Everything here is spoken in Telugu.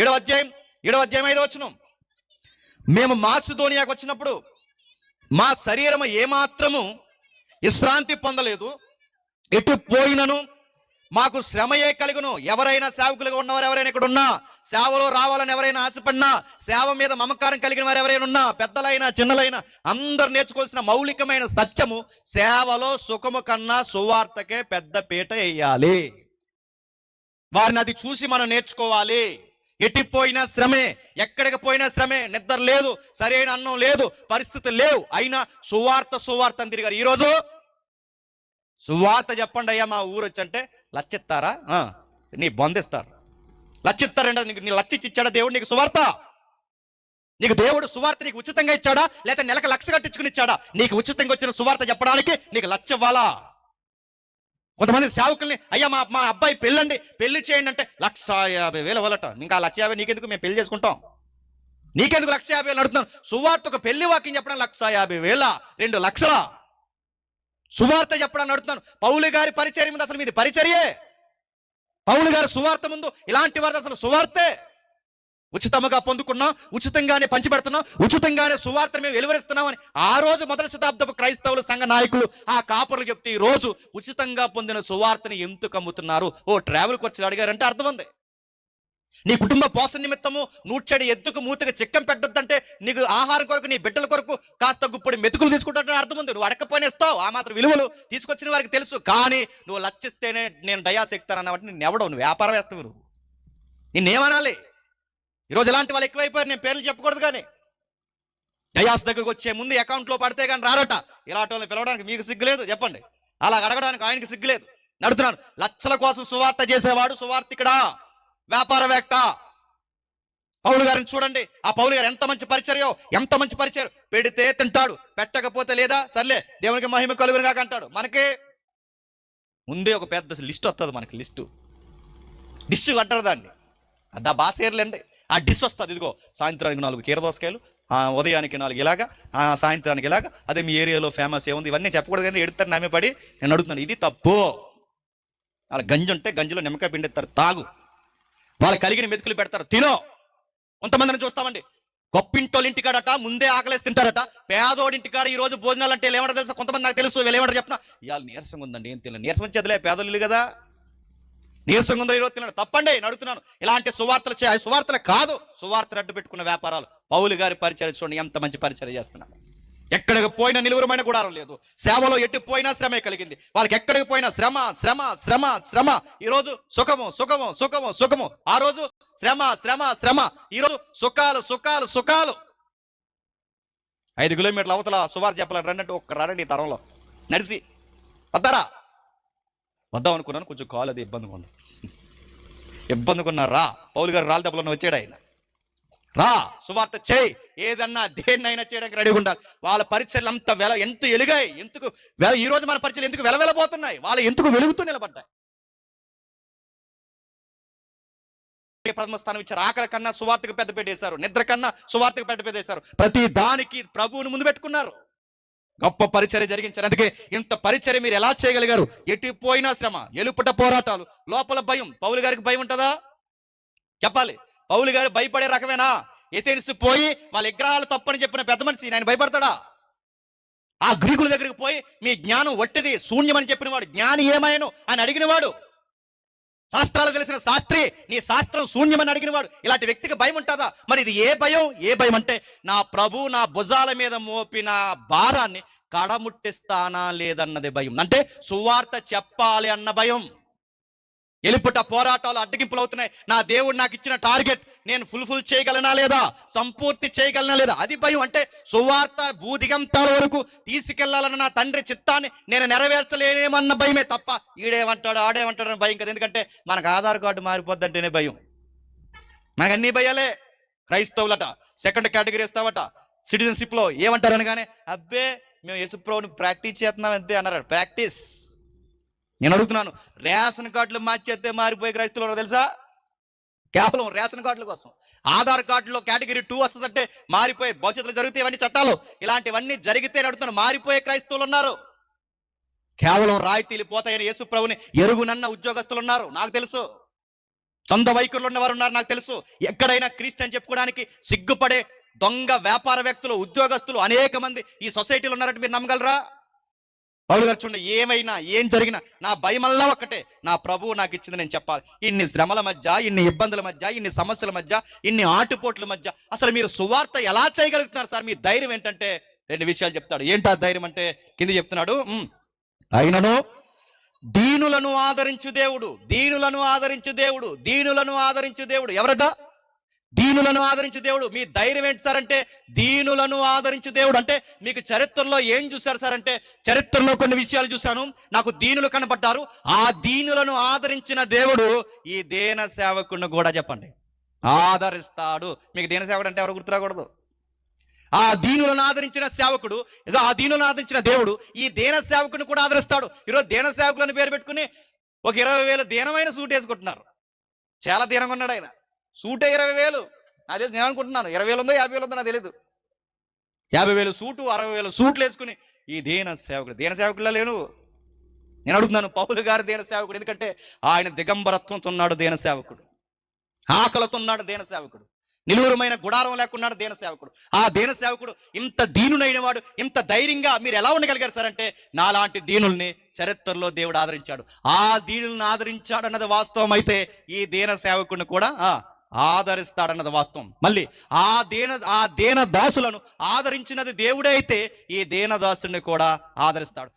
ఏడవ అధ్యాయం ఏడవ అధ్యాయం ఐదో వచ్చిన మేము మాసుధోనియాకు వచ్చినప్పుడు మా శరీరము ఏమాత్రము విశ్రాంతి పొందలేదు. ఎటు పోయినను మాకు శ్రమయే కలుగును. ఎవరైనా సేవకులుగా ఉన్నవారు ఎవరైనా ఇక్కడ ఉన్నా సేవలో రావాలని ఎవరైనా ఆశపడినా సేవ మీద మమకారం కలిగిన వారు ఎవరైనా ఉన్నా పెద్దలైనా చిన్నలైనా అందరు నేర్చుకోవాల్సిన మౌలికమైన సత్యము సేవలో సుఖము కన్నా సువార్తకే పెద్ద పీట వేయాలి. వారిని అది చూసి మనం నేర్చుకోవాలి. ఎట్టిపోయినా శ్రమే ఎక్కడికి పోయినా శ్రమే నిద్ర లేదు సరైన అన్నం లేదు పరిస్థితులు లేవు. అయినా సువార్త సువార్త అని తిరిగారు. ఈరోజు సువార్త చెప్పండి అయ్యా మా ఊరు వచ్చంటే లచ్చిస్తారా నీ బంధిస్తారు లచ్చిస్తారండి నీకు నీ లచ్చిచ్చి ఇచ్చాడా దేవుడు నీకు సువార్త? నీకు దేవుడు సువార్త నీకు ఉచితంగా ఇచ్చాడా? లేకపోతే నెలకు లక్ష కట్టించుకుని ఇచ్చాడా? నీకు ఉచితంగా వచ్చిన సువార్త చెప్పడానికి నీకు లచ్చ ఇవ్వాలా? కొంతమంది సేవకుల్ని అయ్యా మా మా అబ్బాయి పెళ్ళండి పెళ్ళి చేయండి అంటే లక్ష యాభై వేలు ఇవ్వాలట. ఇంకా లక్ష యాభై నీకెందుకు? మేము పెళ్ళి చేసుకుంటాం. నీకెందుకు లక్ష యాభై వేలు? అడుగుతున్నాను. సువార్తకు పెళ్ళి వాక్యం చెప్పడం లక్ష యాభై వేల? రెండు లక్షల? సువార్త చెప్పడం అడుగుతున్నాను. పౌలు గారి పరిచర్య ముందు అసలు మీది పరిచర్యే. పౌలు గారి సువార్త ముందు ఇలాంటి వారిది అసలు సువార్తే. ఉచితముగా పొందుకున్నాం ఉచితంగానే పంచిపెడుతున్నాం ఉచితంగానే సువార్తను మేము వెలువరిస్తున్నామని ఆ రోజు మొదటి శతాబ్దపు క్రైస్తవులు సంఘ నాయకులు ఆ కాపురులు చెప్తే ఈ రోజు ఉచితంగా పొందిన సువార్తని ఎందుకు అమ్ముతున్నారు? ఓ ట్రావెల్ వచ్చి అడిగారంటే అర్థం ఉంది. నీ కుటుంబ పోషణ నిమిత్తము నూడ్చడి ఎద్దుకు మూతగా చిక్కం పెట్టొద్దంటే నీకు ఆహారం కొరకు నీ బిడ్డల కొరకు కాస్త గుప్పడి మెతుకులు తీసుకుంటాడని అర్థం ఉంది. నువ్వు అడకపోయినేస్తావు ఆ మాత్రం విలువలు తీసుకొచ్చిన వారికి తెలుసు. కానీ నువ్వు లక్షిస్తేనే నేను డయాస్ ఎక్కుతానన్నమాట నేను ఎవడవు నువ్వు వ్యాపారం వేస్తావు నువ్వు. నిన్నేమనాలి? ఈరోజు ఇలాంటి వాళ్ళు ఎక్కువైపోయారు నేను పేర్లు చెప్పకూడదు కానీ. డయాస్ దగ్గరకు వచ్చే ముందు అకౌంట్లో పడితే కానీ రారట. ఇలాంటి వాళ్ళని పిలవడానికి మీకు సిగ్గులేదు చెప్పండి. అలా అడగడానికి ఆయనకి సిగ్గులేదు నడుతున్నాను లక్షల కోసం సువార్త చేసేవాడు సువార్తికుడా వ్యాపారవేత్త. పౌలు గారిని చూడండి. ఆ పౌలు గారు ఎంత మంచి పరిచర్యో ఎంత మంచి పరిచయం పెడితే తింటాడు. పెట్టకపోతే లేదా? సర్లే దేవునికి మహిమ కలుగునుగా అంటాడు. మనకి ముందే ఒక పెద్ద లిస్ట్ వస్తుంది మనకి లిస్టు. డిష్ అంటారు దాన్ని. అదా బాసేర్లండి. ఆ డిష్ వస్తుంది ఇదిగో. సాయంత్రానికి నాలుగు కీరదోసకాయలు ఉదయానికి నాలుగు ఇలాగా సాయంత్రానికి ఇలాగా. అదే మీ ఏరియాలో ఫేమస్ ఏముంది? ఇవన్నీ చెప్పకూడదు కానీ ఎడుతారు నమ్మి పడి నేను అడుగుతున్నాను ఇది తప్పు. వాళ్ళ గంజి ఉంటే గంజిలో నిమ్మకాయ పిండిస్తారు తాగు. వాళ్ళు కలిగిన మెతుకులు పెడతారు తినో. కొంతమందిని చూస్తామండి. గొప్పింటోళ్ళ ఇంటికాడట ముందే ఆకలేసి తింటారట. పేదోడి ఇంటికాడ ఈ రోజు భోజనాలు అంటే ఏమంటారు తెలుసా? కొంతమంది నాకు తెలుసు వీళ్ళు ఏమంటారు చెప్తున్నా ఇవాళ నీరసంగా ఉందండి ఏం తెలియదు నీరసం వచ్చేదిలే పేదలు కదా. నీరసంగా ఉందో ఈరోజు తిన్నాడు తప్పండి నడుతున్నాను ఇలాంటి సువార్తలు చే సువార్తలు కాదు. సువార్తలు అడ్డు పెట్టుకున్న వ్యాపారాలు. పౌలు గారి పరిచయం చూడండి ఎంత మంచి పరిచయం చేస్తున్నాడు. ఎక్కడికి పోయినా నిలువురమైన గుడారం లేదు. సేవలో ఎట్టి పోయినా శ్రమే కలిగింది. వాళ్ళకి ఎక్కడికి పోయినా శ్రమ శ్రమ శ్రమ శ్రమ. ఈ రోజు సుఖము సుఖము సుఖము సుఖము. ఆ రోజు శ్రమ శ్రమ శ్రమ. ఈ రోజు సుఖాలు సుఖాలు సుఖాలు. ఐదు కిలోమీటర్ల అవతల సువార్ చెప్పాలి. రండి ఒక్క రండి ఈ తరంలో. నడిసి. వద్దారా? వద్దాం అనుకున్నాను. కొంచెం కాలు అది ఇబ్బందిగా ఉంది. ఇబ్బందిగా రా. పౌలు గారు రాళ్ళ దెబ్బలను వచ్చాడు ఆయన. రా సువార్త చేయి. ఏదన్నా దేన్నైనా చేయడానికి రెడీగా ఉండాలి. వాళ్ళ పరిచయలు అంత వెల ఎంత ఎలుగాయి ఎందుకు వెల ఈ రోజు మన పరిచయలు ఎందుకు వెలవెలబోతున్నాయి వాళ్ళు ఎందుకు వెలుగుతూ నిలబడ్డాయి? ప్రథమ స్థానం ఇచ్చారు? ఆకలి కన్నా సువార్తకు పెద్ద పెట్టేశారు నిద్ర కన్నా సువార్తకు పెద్ద పెట్టేశారు ప్రతి దానికి ప్రభువుని ముందు పెట్టుకున్నారు. గొప్ప పరిచర్య జరిగించారు. అందుకే ఇంత పరిచర్య మీరు ఎలా చేయగలిగారు? ఎటు పోయినా శ్రమ ఎలుపుట పోరాటాలు. లోపల భయం పౌలు గారికి భయం ఉంటుందా? చెప్పాలి. పౌలు గారు భయపడే రకమేనా? ఎతేనిసి పోయి వాళ్ళ విగ్రహాలు తప్పని చెప్పిన పెద్ద మనిషి నేను భయపడతాడా? ఆ గ్రీకుల దగ్గరికి పోయి మీ జ్ఞానం వట్టిది శూన్యమని చెప్పిన వాడు జ్ఞాని ఏమాయను అని అడిగినవాడు. శాస్త్రాలు తెలిసిన శాస్త్రి నీ శాస్త్రం శూన్యమని అడిగినవాడు ఇలాంటి వ్యక్తికి భయం ఉంటుందా? మరి ఇది ఏ భయం? ఏ భయం అంటే నా ప్రభు నా భుజాల మీద మోపిన భారాన్ని కడముట్టిస్తానా లేదన్నది భయం. అంటే సువార్త చెప్పాలి అన్న భయం. ఎలుపుట పోరాటాలు అడ్డగింపులు అవుతున్నాయి నా దేవుడు నాకు ఇచ్చిన టార్గెట్ నేను ఫుల్ఫిల్ చేయగలనా లేదా? సంపూర్తి చేయగలనా లేదా? అది భయం అంటే సువార్త భూదిగంతాల వరకు తీసుకెళ్ళాలన్న నా తండ్రి చిత్తాన్ని నేను నెరవేర్చలేనేమన్న భయమే తప్ప ఈడేమంటాడు ఆడేమంటాడు అని భయం కదా. ఎందుకంటే మనకు ఆధార్ కార్డు మారిపోద్దంటేనే భయం. మనకు అన్ని భయాలే. క్రైస్తవులట సెకండ్ కేటగిరీ ఇస్తావట సిటిజన్షిప్లో ఏమంటారు అనగానే అబ్బే మేము యశుప్రోని ప్రాక్టీస్ చేస్తున్నాం అంతే అన్నారు ప్రాక్టీస్. నేను అడుగుతున్నాను రేషన్ కార్డులు మార్చేస్తే మారిపోయే క్రైస్తవులు తెలుసా? కేవలం రేషన్ కార్డుల కోసం. ఆధార్ కార్డులో కేటగిరీ టూ వస్తుందంటే మారిపోయే భవిష్యత్తులో జరుగుతాయి ఇవన్నీ చట్టాలు. ఇలాంటివన్నీ జరిగితే అడుగుతున్నాను మారిపోయే క్రైస్తవులు ఉన్నారు. కేవలం రాయితీలు పోతాయని యేసు ప్రభుని ఎరుగునన్న ఉద్యోగస్తులు ఉన్నారు నాకు తెలుసు. సొంత వైఖరులు ఉన్నవారు ఉన్నారు నాకు తెలుసు. ఎక్కడైనా క్రిస్టియన్ చెప్పుకోవడానికి సిగ్గుపడే దొంగ వ్యాపార వ్యక్తులు ఉద్యోగస్తులు అనేక మంది ఈ సొసైటీలో ఉన్నారంటే మీరు నమ్మగలరా? పౌలు గారు చూడండి ఏమైనా ఏం జరిగినా నా భయమల్లా ఒక్కటే. నా ప్రభువు నాకు ఇచ్చింది నేను చెప్పాలి. ఇన్ని శ్రమల మధ్య ఇన్ని ఇబ్బందుల మధ్య ఇన్ని సమస్యల మధ్య ఇన్ని ఆటుపోట్ల మధ్య అసలు మీరు సువార్త ఎలా చేయగలుగుతున్నారు సార్? మీ ధైర్యం ఏంటంటే రెండు విషయాలు చెప్తాడు. ఏంటా ధైర్యం అంటే కింద చెప్తున్నాడు అయినను దీనులను ఆదరించు దేవుడు దీనులను ఆదరించు దేవుడు దీనులను ఆదరించు దేవుడు. ఎవరట? దీనులను ఆదరించు దేవుడు. మీ ధైర్యం ఏంటి సార్ అంటే దీనులను ఆదరించు దేవుడు. అంటే మీకు చరిత్రలో ఏం చూశారు సార్ అంటే చరిత్రలో కొన్ని విషయాలు చూశాను. నాకు దీనులు కనబడ్డారు. ఆ దీనులను ఆదరించిన దేవుడు ఈ దేన సేవకుడిని కూడా చెప్పండి. ఆదరిస్తాడు. మీకు దీన సేవకుడు అంటే ఎవరు గుర్తురాకూడదు? ఆ దీనులను ఆదరించిన సేవకుడు ఇక ఆ దీనులను ఆదరించిన దేవుడు ఈ దేన సేవకుని కూడా ఆదరిస్తాడు. ఈరోజు దేన సేవకులను పేరు పెట్టుకుని ఒక ఇరవై వేల దీనమైన సూట్ వేసుకుంటున్నారు. చాలా దీనంగా ఉన్నాడు ఆయన. సూటే ఇరవై వేలు. అదే నేను అనుకుంటున్నాను. ఇరవై వేలు ఉందో యాభై వేలు ఉందో నాకు తెలియదు యాభై వేలు సూటు అరవై వేలు సూట్లు వేసుకుని ఈ దేన సేవకుడు దేన సేవకుల్లో లేను నేను అడుగుతున్నాను పౌలు గారు దేన సేవకుడు. ఎందుకంటే ఆయన దిగంబరత్వంతో ఉన్నాడు దేన సేవకుడు. ఆకలతో ఉన్నాడు దేన సేవకుడు. నిలువురమైన గుడారం లేకున్నాడు దేన సేవకుడు. ఆ దేన సేవకుడు ఇంత దీనునైన వాడు ఇంత ధైర్యంగా మీరు ఎలా ఉండగలిగారు సార్ అంటే నాలాంటి దీనుల్ని చరిత్రలో దేవుడు ఆదరించాడు. ఆ దీనుల్ని ఆదరించాడు అన్నది వాస్తవం అయితే ఈ దీన సేవకుడిని కూడా ఆదరిస్తాడన్నది వాస్తవం. మళ్ళీ ఆ దేన ఆ దేన దాసులను ఆదరించినది దేవుడే అయితే ఈ దేనదాసుని కూడా ఆదరిస్తాడు.